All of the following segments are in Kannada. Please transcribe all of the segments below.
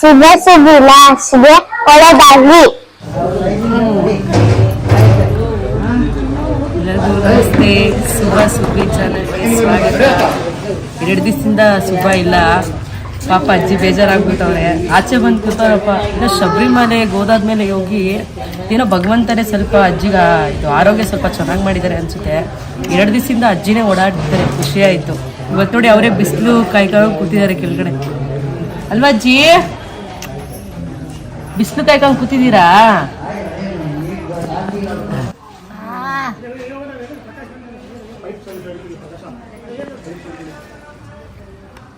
ಶುಭ ಸುಭಿಲಾಷಿಗೆ ಎಲ್ಲರಿಗೂ ನಮಸ್ತೆ. ಶುಭ ಸುಬ್ಬಿ ಚಾನಲ್ಗೆ ಸ್ವಾಗತ. ಎರಡು ದಿವಸದಿಂದ ಶುಭ ಇಲ್ಲ. ಪಾಪ ಅಜ್ಜಿ ಬೇಜಾರಾಗ್ಬಿಟ್ಟವ್ರೆ. ಆಚೆ ಬಂದು ಕೂತವ್ರಪ್ಪ ಇನ್ನು ಶಬರಿಮಲೆಗೆ ಹೋದಾದ್ಮೇಲೆ ಹೋಗಿ ಏನೋ ಭಗವಂತನೇ ಸ್ವಲ್ಪ ಅಜ್ಜಿಗ ಇದು ಆರೋಗ್ಯ ಸ್ವಲ್ಪ ಚೆನ್ನಾಗಿ ಮಾಡಿದ್ದಾರೆ ಅನ್ಸುತ್ತೆ. ಎರಡು ದಿವಸದಿಂದ ಅಜ್ಜಿನೇ ಓಡಾಡ್ತಾರೆ ಖುಷಿಯಾಯಿತು ಇವತ್ತು ನೋಡಿ ಅವರೇ ಬಿಸಿಲು ಕಾಯ್ಕೊಂಡು ಕೂತಿದ್ದಾರೆ ಕೆಳಗಡೆ. ಅಲ್ವಾ ಅಜ್ಜಿ? ಬಿಸಿಲು ಕಾಯ್ಕೊಂಡು ಕೂತಿದ್ದೀರಾ?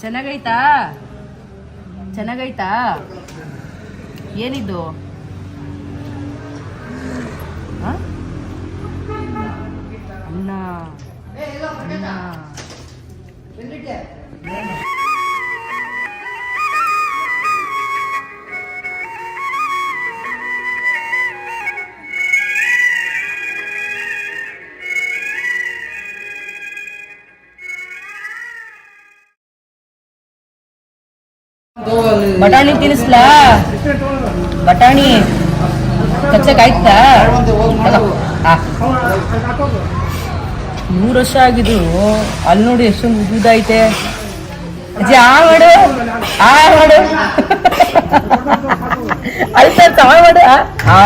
ಚೆನ್ನಾಗೈತಾ? ಚೆನ್ನಾಗೈತಾ? ಏನಿದ್ದು ಅಣ್ಣ ಅನ್ನ. ಅನ್ನ. ಬಟಾಣಿ ತಿನ್ನಿಸ್ಲಾ? ಬಟಾಣಿ. ಕಚ್ಚಕ್ ಆಯ್ತಾ ಮೂರ್ ವರ್ಷ ಆಗಿದ್ರು ಅಲ್ಲಿ ನೋಡಿ ಎಷ್ಟೊಂದು ಉದ್ದುದೈತೆ ಅಜ್ಜಿ, ಆ ಮಾಡು. ಆ ಮಾಡು. ಅಲ್ಲಿ ಸರ್. ಆ.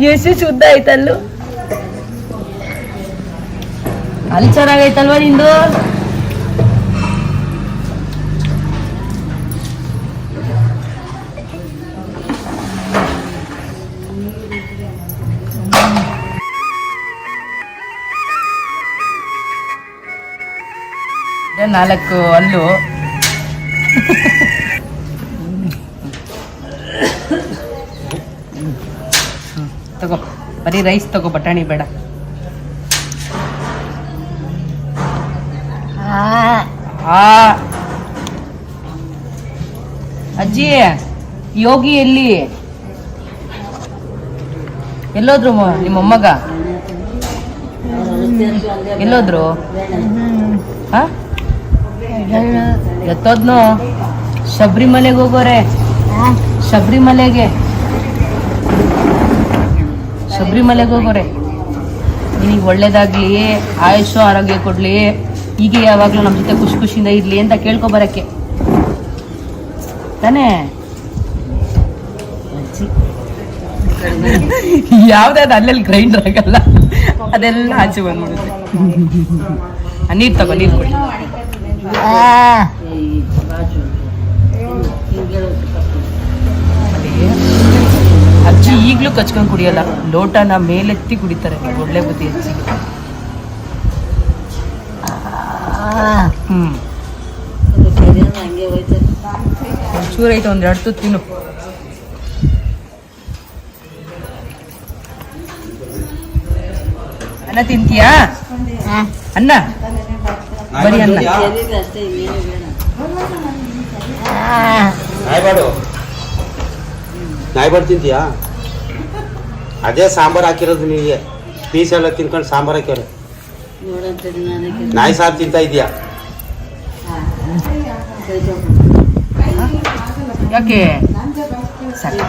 ಎಷ್ಟು ಶುದ್ಧ ಆಯ್ತಲ್ಲೂ. ಅಲ್ಲಿ ಚೆನ್ನಾಗೈತಲ್ವಾ ನಿಂದು? ನಾಲ್ಕು ಅಲ್ಲು ಹ್ಮ್, ತಗೋ ಬರೀ ರೈಸ್ ತಗೋ ಬಟಾಣಿ ಬೇಡ ಆ ಅಜ್ಜಿ ಯೋಗಿ ಎಲ್ಲಿ ಎಲ್ಲೋದ್ರು ನಿಮ್ಮ ಮೊಮ್ಮಗ? ಎಲ್ಲೋದ್ರು? ಎತ್ತೋದ್ನು? ಶಬರಿಮಲೆಗೆ ಹೋಗೋರೆ. ಶಬರಿಮಲೆಗೆ. ಶಬರಿಮಲೆಗೆ ಹೋಗೋರೆ. ನಿನಗೆ ಒಳ್ಳೇದಾಗ್ಲಿ ಆಯುಷು, ಆರೋಗ್ಯ ಕೊಡ್ಲಿ ಹೀಗೆ ಯಾವಾಗಲೂ ನಮ್ಮ ಜೊತೆ ಖುಷಿ ಖುಷಿಯಿಂದ ಇರಲಿ ಅಂತ ಕೇಳ್ಕೊಬರಕ್ಕೆ ತಾನೇ? ಯಾವ್ದಾದ್ರು ಅಲ್ಲಲ್ಲಿ ಗ್ರೈಂಡರ್ ಆಗಲ್ಲ. ಅದೆಲ್ಲ ಆಚೆ ಬಂದ್ಬಿಡುತ್ತೆ. ನೀರು ತಗೋ, ನೀರು ಕೊಡಿ. ಅಜ್ಜಿ ಈಗ್ಲೂ ಕಚ್ಕೊಂಡ್ ಕುಡಿಯಲ್ಲ. ಲೋಟನ ಮೇಲೆತ್ತಿ ಕುಡಿತಾರೆ. ಒಳ್ಳೆ ಬುದ್ಧಿ ಅಜ್ಜಿ. ಹ್ಮ್. ಒಂಚೂರು ಐತೆ, ಒಂದ್ ಎರಡು ತುತ್ತು ತಿನ್ನು. ಅನ್ನ ತಿಂತೀಯಾ? ಅನ್ನ? ಬರೀ ಅನ್ನ. ನಾಯ್ಬಾಡು ನಾಯ್ಬಾಡು ತಿಂತೀಯಾ? ಅದೇ ಸಾಂಬಾರು ಹಾಕಿರೋದು ನಿನಗೆ. ಪೀಸ್ ಎಲ್ಲ ತಿನ್ಕೊಂಡು ಸಾಂಬಾರು ಹಾಕ್ಯಾರ ನಾಯಿ ಸಾರು ತಿಂತಾ ಇದೀಯಾ ಯಾಕೆ? ಸಾಕಾ